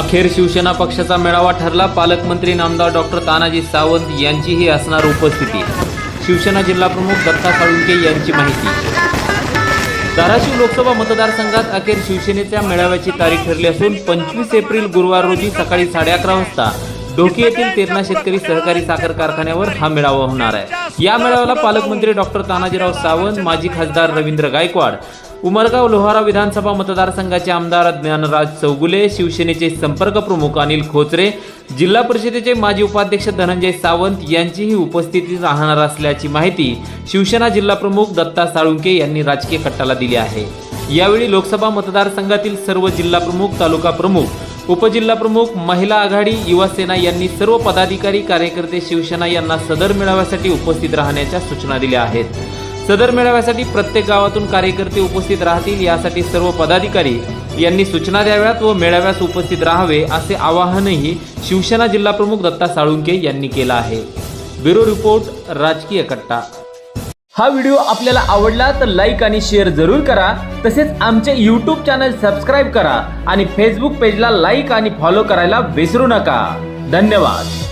अखेर शिवसेना पक्षाचा मेळावा ठरला. पालकमंत्री नामदार डॉक्टर तानाजी सावंत यांचीही असणार उपस्थिती. शिवसेना जिल्हाप्रमुख दत्ता साळुंके यांची माहिती. धाराशिव लोकसभा मतदारसंघात अखेर शिवसेनेच्या मेळाव्याची तारीख ठरली असून पंचवीस एप्रिल गुरुवार रोजी सकाळी साडे अकरा वाजता ढोकी येथील तेरणा शेतकरी सहकारी साखर कारखान्यावर हा मेळावा होणार आहे. या मेळाव्याला पालकमंत्री डॉक्टर तानाजीराव सावंत माजी खासदार रवींद्र गायकवाड उमरगाव लोहारा विधानसभा मतदारसंघाचे आमदार ज्ञानराज चौगुले शिवसेनेचे संपर्क प्रमुख अनिल खोचरे जिल्हा परिषदेचे माजी उपाध्यक्ष धनंजय सावंत यांचीही उपस्थिती राहणार असल्याची माहिती शिवसेना जिल्हा प्रमुख दत्ता साळुंके यांनी राजकीय कट्टाला दिली आहे. यावेळी लोकसभा मतदारसंघातील सर्व जिल्हा प्रमुख तालुका प्रमुख उपजिल्हा प्रमुख महिला आघाडी युवा सेना यांनी सर्व पदाधिकारी कार्यकर्ते शिवसेना यांना सदर मेळाव्यासाठी उपस्थित राहण्याच्या सूचना दिल्या आहेत. सदर मेळाव्यासाठी प्रत्येक गावातून कार्यकर्ते उपस्थित राहतील यासाठी सर्व पदाधिकारी यांनी सूचना द्याव्यात व मेळाव्यास उपस्थित राहावे असे आवाहनही शिवसेना जिल्हा प्रमुख दत्ता साळुंके यांनी केलं आहे. ब्युरो रिपोर्ट राजकीय कट्टा. हा व्हिडिओ आपल्याला आवडला तर लाईक आणि शेअर जरूर करा. तसेच आमचे यूट्यूब चॅनल सबस्क्राईब करा आणि फेसबुक पेजला लाईक आणि फॉलो करायला विसरू नका. धन्यवाद.